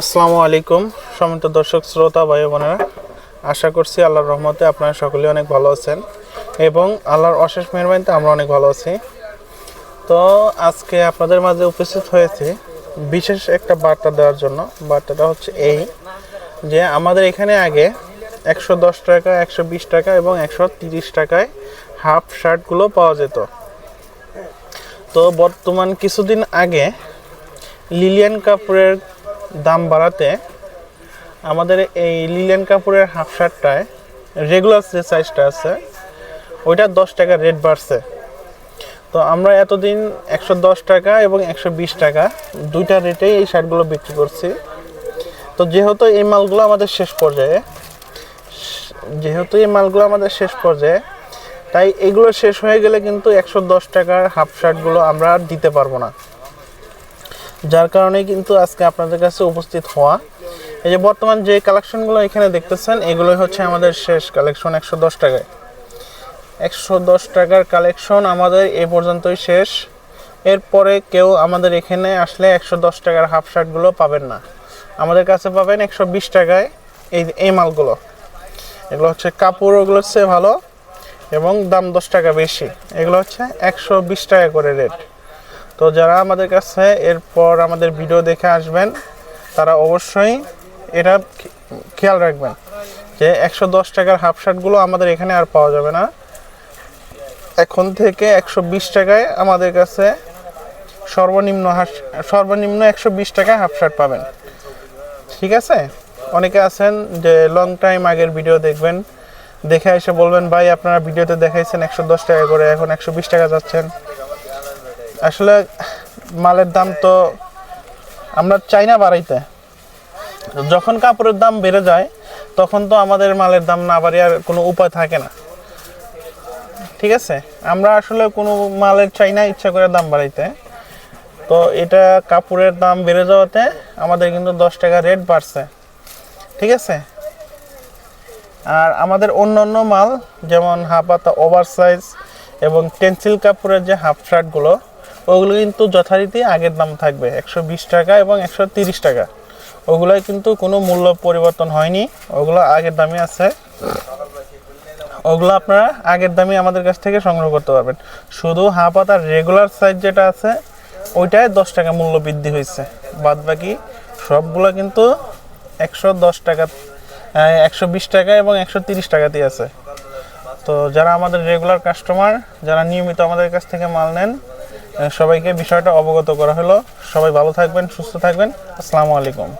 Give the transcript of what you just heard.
আসসালামু আলাইকুম সমিত দর্শক, শ্রোতা, ভাই বোনেরা। আশা করছি আল্লাহর রহমতে আপনারা সকলে অনেক ভালো আছেন এবং আল্লাহর অশেষ মেহরবানিতে আমরা অনেক ভালো আছি। তো আজকে আপনাদের মাঝে উপস্থিত হয়েছি বিশেষ একটা বার্তা দেওয়ার জন্য। বার্তাটা হচ্ছে এই যে আমাদের এখানে আগে একশো দশ টাকা, একশো বিশ টাকা এবং একশো তিরিশ টাকায় হাফ শার্টগুলো পাওয়া যেত। তো বর্তমান কিছুদিন আগে লিলিয়ান কাপড়ের দাম বাড়াতে আমাদের এই লিলেন কাপড়ের হাফ শার্টটায় রেগুলার যে সাইজটা আছে, ওইটা দশ টাকা রেট বাড়ছে। তো আমরা এতদিন একশো দশ টাকা এবং একশো বিশ টাকা দুইটা রেটেই এই শার্টগুলো বিক্রি করছি। তো যেহেতু এই মালগুলো আমাদের শেষ পর্যায়ে, যেহেতু এই মালগুলো আমাদের শেষ পর্যায়ে, তাই এগুলো শেষ হয়ে গেলে কিন্তু একশো দশ টাকার হাফ শার্টগুলো আমরা আর দিতে পারব না। যার কারণে কিন্তু আজকে আপনাদের কাছে উপস্থিত হওয়া। এই যে বর্তমান যে কালেকশনগুলো এখানে দেখতেছেন, এগুলোই হচ্ছে আমাদের শেষ কালেকশন, একশো দশ টাকায়। একশো দশ টাকার কালেকশন আমাদের এ পর্যন্তই শেষ। এরপরে কেউ আমাদের এখানে আসলে একশো দশ টাকার হাফ শার্টগুলো পাবেন না। আমাদের কাছে পাবেন একশো বিশ টাকায় এই এই মালগুলো। এগুলো হচ্ছে কাপড়, ওগুলো হচ্ছে ভালো এবং দাম দশ টাকা বেশি। এগুলো হচ্ছে একশো বিশ টাকা করে রেট। তো যারা আমাদের কাছে এরপর আমাদের ভিডিও দেখে আসবেন, তারা অবশ্যই এটা খেয়াল রাখবেন যে একশো দশ টাকার হাফ শার্টগুলো আমাদের এখানে আর পাওয়া যাবে না। এখন থেকে একশো বিশ টাকায় আমাদের কাছে সর্বনিম্ন সর্বনিম্ন একশো বিশ টাকায় হাফ শার্ট পাবেন। ঠিক আছে? অনেকে আছেন যে লং টাইম আগের ভিডিও দেখবেন, দেখে এসে বলবেন, ভাই, আপনারা ভিডিওতে দেখাইছেন একশো দশ টাকা করে, এখন একশো বিশ টাকা যাচ্ছেন। আসলে মালের দাম তো আমরা চাই না বাড়াইতে। যখন কাপড়ের দাম বেড়ে যায়, তখন তো আমাদের মালের দাম না বাড়িয়ার কোনো উপায় থাকে না। ঠিক আছে? আমরা আসলে কোনো মালের চাই না, ইচ্ছা করে দাম বাড়াইতে। তো এটা কাপড়ের দাম বেড়ে যাওয়াতে আমাদের কিন্তু দশ টাকা রেট বাড়ছে। ঠিক আছে? আর আমাদের অন্য অন্য মাল, যেমন হাফ হাতা ওভার সাইজ এবং টেন্সিল কাপড়ের যে হাফ শার্টগুলো ওগুলো কিন্তু যথারীতি আগের দাম থাকবে। একশো বিশ টাকা এবং একশো তিরিশ টাকা। ওগুলোয় কিন্তু কোনো মূল্য পরিবর্তন হয়নি। ওগুলো আগের দামই আছে। ওগুলো আপনারা আগের দামে আমাদের কাছ থেকে সংগ্রহ করতে পারবেন। শুধু হাফ হাতার রেগুলার সাইজ যেটা আছে, ওইটায় দশ টাকা মূল্য বৃদ্ধি হয়েছে। বাদ বাকি সবগুলো কিন্তু একশো দশ টাকা একশো বিশ টাকা এবং একশো তিরিশ টাকাতেই আছে। তো যারা আমাদের রেগুলার কাস্টমার যারা নিয়মিত আমাদের কাছ থেকে মাল নেন সবাইকে বিষয়টা অবগত করা হলো। সবাই ভালো থাকবেন সুস্থ থাকবেন। আসসালামু আলাইকুম।